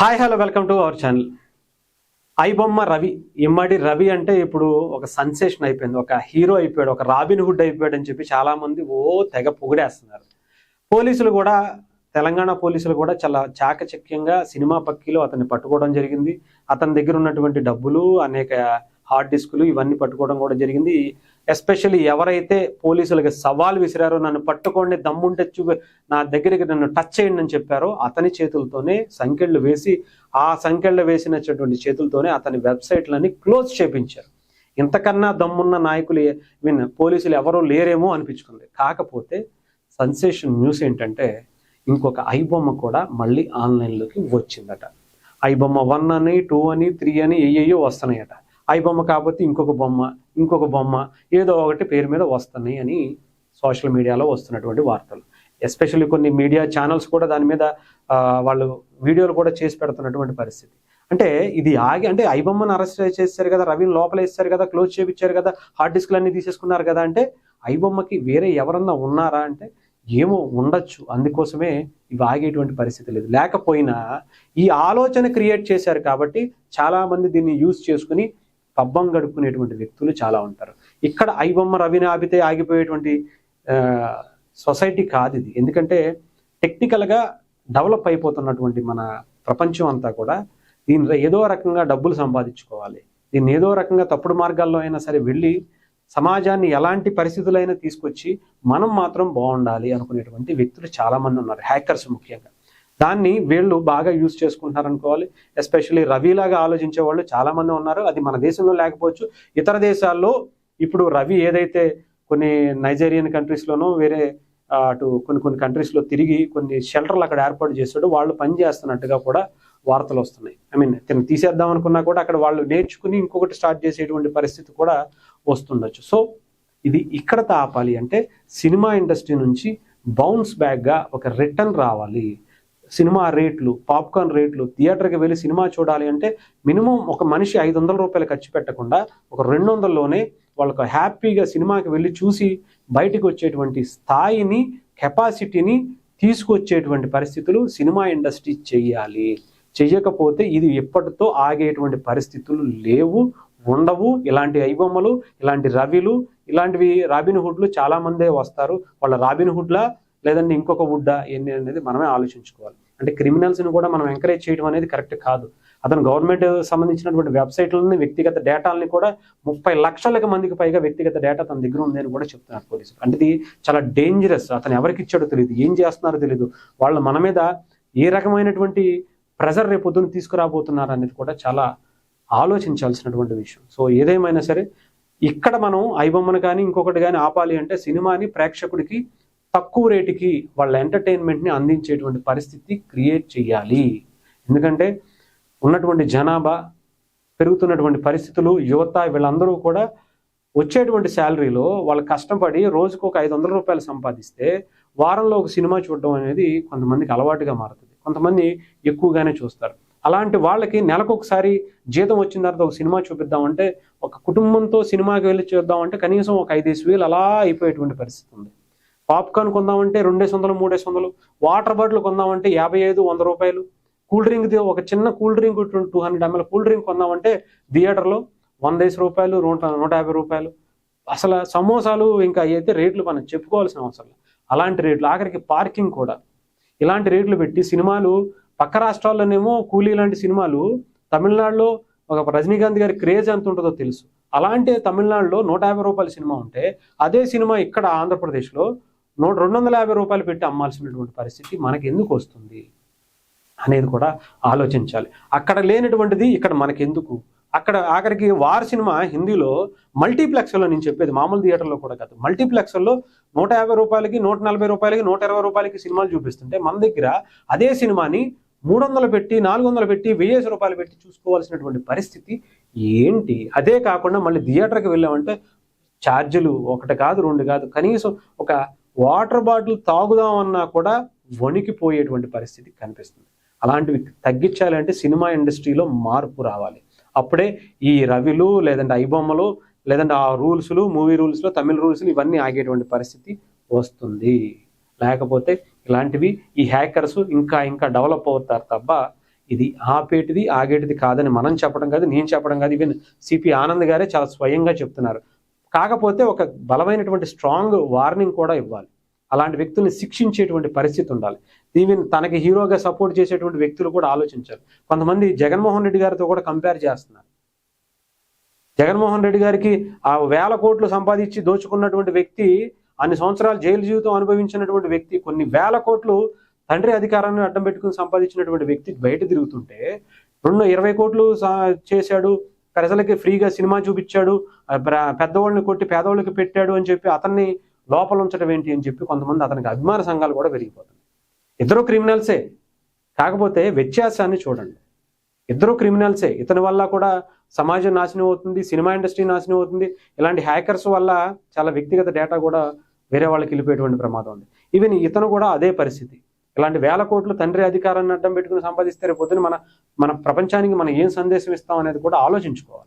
Hi hello welcome to our channel. IBomma Ravi. Immadi Ravi అంటే ఇప్పుడు ఒక sensation అయిపోయింది. ఒక హీరో అయిపోయాడు ఒక రాబిన్ హుడ్ అయిపోయాడు అని చెప్పి చాలా మంది ఓ తెగ పొగిడేస్తున్నారు. పోలీసులు కూడా తెలంగాణ పోలీసులు కూడా చాలా చాకచక్యంగా సినిమా పక్కీలో అతన్ని పట్టుకోవడం జరిగింది. అతని దగ్గర ఉన్నటువంటి డబ్బులు అనేక హార్డ్ డిస్కులు ఇవన్నీ పట్టుకోవడం కూడా జరిగింది. ఎస్పెషల్లీ ఎవరైతే పోలీసులకి సవాల్ విసిరారో నన్ను పట్టుకోండి దమ్ముంటే చూ నా దగ్గరికి నన్ను టచ్ చేయండి అని చెప్పారో అతని చేతులతోనే సంఖ్యలు వేసి ఆ సంఖ్యలు వేసినటువంటి చేతులతోనే అతని వెబ్సైట్లని క్లోజ్ చేపించారు. ఇంతకన్నా దమ్మున్న నాయకులు మీన్ పోలీసులు ఎవరూ లేరేమో అనిపించుకుంది. కాకపోతే సెన్సేషన్ న్యూస్ ఏంటంటే ఇంకొక ఐబొమ్మ కూడా మళ్ళీ ఆన్లైన్లోకి వచ్చిందట. ఐబొమ్మ వన్ అని టూ అని త్రీ అని ఏయో వస్తున్నాయట. ఐబొమ్మ కాకపోతే ఇంకొక బొమ్మ ఇంకొక బొమ్మ ఏదో ఒకటి పేరు మీద వస్తున్నాయి అని సోషల్ మీడియాలో వస్తున్నటువంటి వార్తలు. ఎస్పెషల్లీ కొన్ని మీడియా ఛానల్స్ కూడా దాని మీద వాళ్ళు వీడియోలు కూడా చేసి పెడుతున్నటువంటి పరిస్థితి. అంటే ఇది ఆగి అంటే ఐబొమ్మను అరెస్ట్ చేశారు కదా రవిని లోపల వేస్తారు కదా క్లోజ్ చేయించారు కదా హార్డ్ డిస్క్లు అన్ని తీసేసుకున్నారు కదా అంటే ఐబొమ్మకి వేరే ఎవరన్నా ఉన్నారా అంటే ఏమో ఉండొచ్చు. అందుకోసమే ఇవి ఆగేటువంటి పరిస్థితి లేదు. లేకపోయినా ఈ ఆలోచన క్రియేట్ చేశారు కాబట్టి చాలామంది దీన్ని యూజ్ చేసుకుని పబ్బం గడుపుకునేటువంటి వ్యక్తులు చాలా ఉంటారు. ఇక్కడ ఐబొమ్మ రవిని ఆపితే ఆగిపోయేటువంటి సొసైటీ కాదు ఇది. ఎందుకంటే టెక్నికల్గా డెవలప్ అయిపోతున్నటువంటి మన ప్రపంచం అంతా కూడా దీని ఏదో రకంగా డబ్బులు సంపాదించుకోవాలి. దీన్ని ఏదో రకంగా తప్పుడు మార్గాల్లో అయినా సరే వెళ్ళి సమాజాన్ని ఎలాంటి పరిస్థితులైనా తీసుకొచ్చి మనం మాత్రం బాగుండాలి అనుకునేటువంటి వ్యక్తులు చాలా మంది ఉన్నారు. హ్యాకర్స్ ముఖ్యంగా. దాన్ని వీళ్ళు బాగా యూజ్ చేసుకుంటున్నారు అనుకోవాలి. ఎస్పెషల్లీ రవిలాగా ఆలోచించే వాళ్ళు చాలామంది ఉన్నారు. అది మన దేశంలో లేకపోవచ్చు. ఇతర దేశాల్లో ఇప్పుడు రవి ఏదైతే కొన్ని నైజీరియన్ కంట్రీస్లోనూ వేరే అటు కొన్ని కొన్ని కంట్రీస్లో తిరిగి కొన్ని షెల్టర్లు అక్కడ ఏర్పాటు చేశాడు. వాళ్ళు పని చేస్తున్నట్టుగా కూడా వార్తలు వస్తున్నాయి. ఐ మీన్ తిని తీసేద్దాం అనుకున్నా కూడా అక్కడ వాళ్ళు నేర్చుకుని ఇంకొకటి స్టార్ట్ చేసేటువంటి పరిస్థితి కూడా వస్తుండొచ్చు. సో ఇది ఇక్కడ తాపాలి అంటే సినిమా ఇండస్ట్రీ నుంచి బౌన్స్ బ్యాక్గా ఒక రిటర్న్ రావాలి. సినిమా రేట్లు పాప్కార్న్ రేట్లు థియేటర్కి వెళ్ళి సినిమా చూడాలి అంటే మినిమం ఒక మనిషి ఐదు వందల రూపాయలు ఖర్చు పెట్టకుండా ఒక రెండు వందల్లోనే వాళ్ళకు హ్యాపీగా సినిమాకి వెళ్ళి చూసి బయటికి వచ్చేటువంటి స్థాయిని కెపాసిటీని తీసుకొచ్చేటువంటి పరిస్థితులు సినిమా ఇండస్ట్రీ చెయ్యాలి. చెయ్యకపోతే ఇది ఎప్పటితో ఆగేటువంటి పరిస్థితులు లేవు ఉండవు. ఇలాంటి ఐబొమ్మలు ఇలాంటి రవిలు ఇలాంటివి రాబిన్హుడ్లు చాలామందే వస్తారు. వాళ్ళ రాబిన్హుడ్లా లేదంటే ఇంకొక వుడ్డా ఏంటి అనేది మనమే ఆలోచించుకోవాలి. అంటే క్రిమినల్స్ని కూడా మనం ఎంకరేజ్ చేయడం అనేది కరెక్ట్ కాదు. అతను గవర్నమెంట్ సంబంధించినటువంటి వెబ్సైట్లని వ్యక్తిగత డేటాలని కూడా ముప్పై లక్షలకు మందికి పైగా వ్యక్తిగత డేటా తన దగ్గర ఉంది అని కూడా చెప్తున్నారు పోలీసులు. అంటే ఇది చాలా డేంజరస్ అతను ఎవరికి ఇచ్చాడో తెలియదు ఏం చేస్తున్నారో తెలియదు వాళ్ళు మన మీద ఏ రకమైనటువంటి ప్రెజర్ రేపు పొద్దున్న తీసుకురాబోతున్నారు అనేది కూడా చాలా ఆలోచించాల్సినటువంటి విషయం. సో ఏదేమైనా సరే ఇక్కడ మనం ఐబొమ్మను కానీ ఇంకొకటి కానీ ఆపాలి అంటే సినిమాని ప్రేక్షకుడికి తక్కువ రేటుకి వాళ్ళ ఎంటర్టైన్మెంట్ని అందించేటువంటి పరిస్థితి క్రియేట్ చేయాలి. ఎందుకంటే ఉన్నటువంటి జనాభా పెరుగుతున్నటువంటి పరిస్థితులు యువత వీళ్ళందరూ కూడా వచ్చేటువంటి శాలరీలో వాళ్ళు కష్టపడి రోజుకు ఒక ఐదు వందల రూపాయలు సంపాదిస్తే వారంలో ఒక సినిమా చూడడం అనేది కొంతమందికి అలవాటుగా మారుతుంది. కొంతమంది ఎక్కువగానే చూస్తారు. అలాంటి వాళ్ళకి నెలకొకసారి జీతం వచ్చిన తర్వాత ఒక సినిమా చూపిద్దామంటే ఒక కుటుంబంతో సినిమాకి వెళ్ళి చూద్దామంటే కనీసం ఒక ఐదేసి వేలు అలా అయిపోయేటువంటి పరిస్థితి ఉంది. పాప్కార్న్ కొందామంటే రెండేసి వందలు మూడేసి వందలు వాటర్ బాటిల్ కొందామంటే యాభై ఐదు వంద రూపాయలు. కూల్ డ్రింక్ ఒక చిన్న cool drink two hundred ML cool drink కొందామంటే థియేటర్లో వందేసి రూపాయలు నూట నూట యాభై రూపాయలు. అసలు సమోసాలు ఇంకా అయితే రేట్లు మనం చెప్పుకోవాల్సిన అవసరం అలాంటి రేట్లు. ఆఖరికి పార్కింగ్ కూడా. ఇలాంటి రేట్లు పెట్టి సినిమాలు పక్క రాష్ట్రాల్లోనేమో కూలీ లాంటి సినిమాలు తమిళనాడులో ఒక రజనీకాంత్ గారి క్రేజ్ ఎంత ఉంటుందో తెలుసు. అలాంటి తమిళనాడులో నూట యాభై రూపాయల సినిమా ఉంటే అదే సినిమా ఇక్కడ ఆంధ్రప్రదేశ్లో నూట రెండు వందల యాభై రూపాయలు పెట్టి అమ్మాల్సినటువంటి పరిస్థితి మనకి ఎందుకు వస్తుంది అనేది కూడా ఆలోచించాలి. అక్కడ లేనటువంటిది ఇక్కడ మనకెందుకు? అక్కడ ఆఖరికి వార్ సినిమా హిందీలో మల్టీప్లెక్స్లో నేను చెప్పేది మామూలు థియేటర్లో కూడా కాదు. మల్టీప్లెక్స్లో నూట యాభై రూపాయలకి నూట నలభై రూపాయలకి నూట ఇరవై రూపాయలకి సినిమాలు చూపిస్తుంటే మన దగ్గర అదే సినిమాని మూడు వందలు పెట్టి నాలుగు వందలు పెట్టి వెయ్యేసి రూపాయలు పెట్టి చూసుకోవాల్సినటువంటి పరిస్థితి ఏంటి? అదే కాకుండా మళ్ళీ థియేటర్కి వెళ్ళామంటే ఛార్జీలు ఒకటి కాదు రెండు కాదు కనీసం ఒక వాటర్ బాటిల్ తాగుదామన్నా కూడా వణికిపోయేటువంటి పరిస్థితి కనిపిస్తుంది. అలాంటివి తగ్గించాలంటే సినిమా ఇండస్ట్రీలో మార్పు రావాలి. అప్పుడే ఈ రవిలు లేదంటే ఐబొమ్మలు లేదంటే ఆ రూల్స్లు మూవీ రూల్స్లో తమిళ రూల్స్లు ఇవన్నీ ఆగేటువంటి పరిస్థితి వస్తుంది. లేకపోతే ఇలాంటివి ఈ హ్యాకర్స్ ఇంకా ఇంకా డెవలప్ అవుతారు తప్ప ఇది ఆపేటిది ఆగేటిది కాదని మనం చెప్పడం కాదు నేను చెప్పడం కాదు. ఈవెన్ సిపి ఆనంద్ గారే చాలా స్వయంగా చెప్తున్నారు. కాకపోతే ఒక బలమైనటువంటి స్ట్రాంగ్ వార్నింగ్ కూడా ఇవ్వాలి. అలాంటి వ్యక్తుల్ని శిక్షించేటువంటి పరిస్థితి ఉండాలి. ఈవెన్ తనకి హీరోగా సపోర్ట్ చేసేటువంటి వ్యక్తులు కూడా ఆలోచించారు కొంతమంది జగన్మోహన్ రెడ్డి గారితో కూడా కంపేర్ చేస్తున్నారు. జగన్మోహన్ రెడ్డి గారికి ఆ వేల కోట్లు సంపాదించి దోచుకున్నటువంటి వ్యక్తి అన్ని సంవత్సరాలు జైలు జీవితం అనుభవించినటువంటి వ్యక్తి కొన్ని వేల కోట్లు తండ్రి అధికారాన్ని అడ్డం పెట్టుకుని సంపాదించినటువంటి వ్యక్తి బయట తిరుగుతుంటే రెండు ఇరవై కోట్లు చేశాడు ప్రజలకి ఫ్రీగా సినిమా చూపించాడు పెద్దవాళ్ళని కొట్టి పేదవాళ్ళకి పెట్టాడు అని చెప్పి అతన్ని లోపల ఉంచడం ఏంటి అని చెప్పి కొంతమంది అతనికి అభిమాన సంఘాలు కూడా పెరిగిపోతుంది ఇద్దరు క్రిమినల్సే. కాకపోతే వ్యత్యాసాన్ని చూడండి. ఇద్దరు క్రిమినల్సే. ఇతని వల్ల కూడా సమాజం నాశనం అవుతుంది సినిమా ఇండస్ట్రీ నాశనం అవుతుంది. ఇలాంటి హ్యాకర్స్ వల్ల చాలా వ్యక్తిగత డేటా కూడా వేరే వాళ్ళకి వెళ్ళిపోయేటువంటి ప్రమాదం ఉంది. ఈవెన్ ఇతను కూడా అదే పరిస్థితి. ఇలాంటి వేల కోట్లు తండ్రి అధికారాన్ని అడ్డం పెట్టుకుని సంపాదిస్తే రేపు పొద్దున మన మన ప్రపంచానికి మనం ఏం సందేశం ఇస్తాం అనేది కూడా ఆలోచించుకోవాలి.